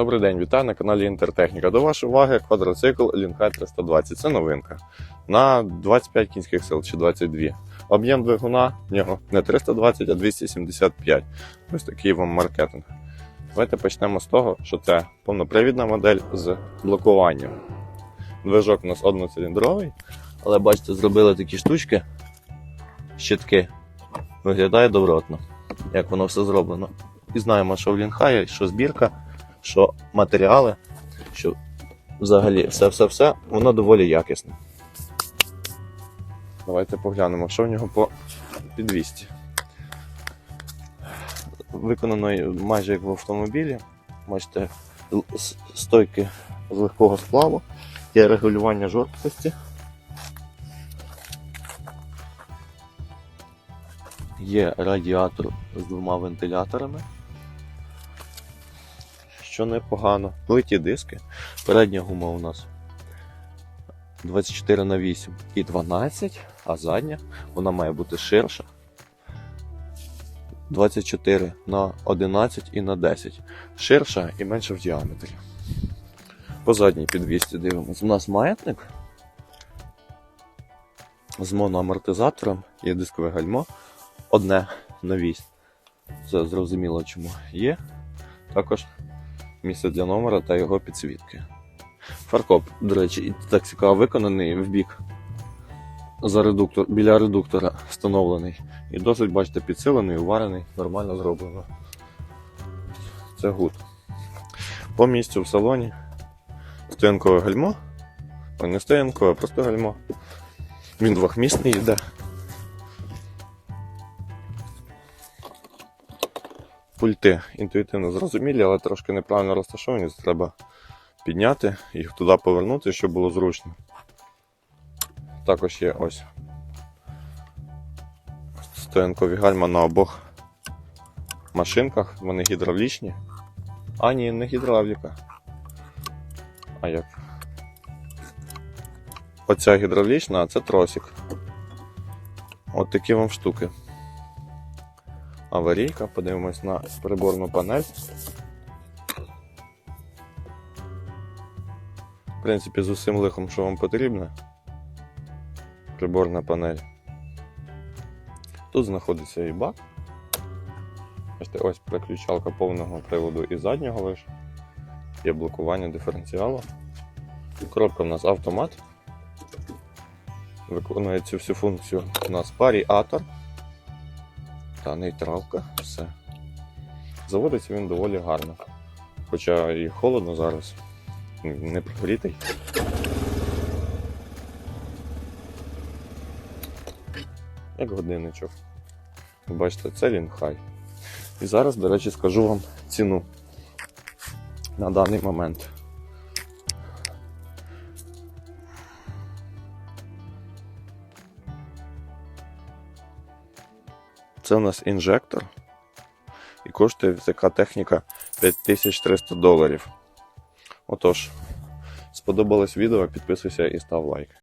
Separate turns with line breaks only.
Добрий день, вітаю на каналі Інтертехніка. До вашої уваги квадроцикл Лінхай 320. Це новинка. На 25 кінських сил чи 22. Об'єм двигуна в нього не 320, а 275. Ось такий вам маркетинг. Давайте почнемо з того, що це повнопривідна модель з блокуванням. Движок у нас одноциліндровий, але бачите, зробили такі штучки, щитки. Виглядає добротно, як воно все зроблено. І знаємо, що в Лінхаї, що збірка що матеріали, що взагалі все-все-все, воно доволі якісне. Давайте поглянемо, що в нього по підвісті. Виконано майже як в автомобілі. Бачите, стойки з легкого сплаву, є регулювання жорсткості. Є радіатор з двома вентиляторами що непогано. Плиті диски. Передня гума у нас 24 на 8 і 12, а задня вона має бути ширша. 24 на 11 і на 10. Ширша і менша в діаметрі. По задній підвісті дивимось. У нас маятник з моноамортизатором є дискове гальмо. Одне на вісь. Це зрозуміло чому є. Також місце для номера та його підсвітки. Фаркоп, до речі, так цікаво виконаний в бік за редуктор, біля редуктора встановлений. І досить, бачите, підсилений, уварений, нормально зроблено. Це гуд. По місцю в салоні стоянкове гальмо. Не стоянкове, а просто гальмо. Він двохмісний йде. Пульти інтуїтивно зрозумілі, але трошки неправильно розташовані. Це треба підняти, їх туди повернути, щоб було зручно. Також є ось стоянкові гальма на обох машинках, вони гідравлічні. А ні, не гідравліка. А як? Оця гідравлічна, а це тросик. От такі вам штуки аварійка. Подивимось на приборну панель. В принципі, з усім лихом, що вам потрібно. Приборна панель. Тут знаходиться і бак. Бачите, ось переключалка повного приводу і заднього лише. Є блокування диференціалу. Коробка в нас автомат. Виконує цю всю функцію у нас паріатор та нейтралка, все. Заводиться він доволі гарно. Хоча і холодно зараз, не прогрітий. Як годинничок. Бачите, це Лінхай. І зараз, до речі, скажу вам ціну на даний момент. Це у нас інжектор. І коштує така техніка 5300 доларів. Отож, сподобалось відео, підписуйся і став лайк.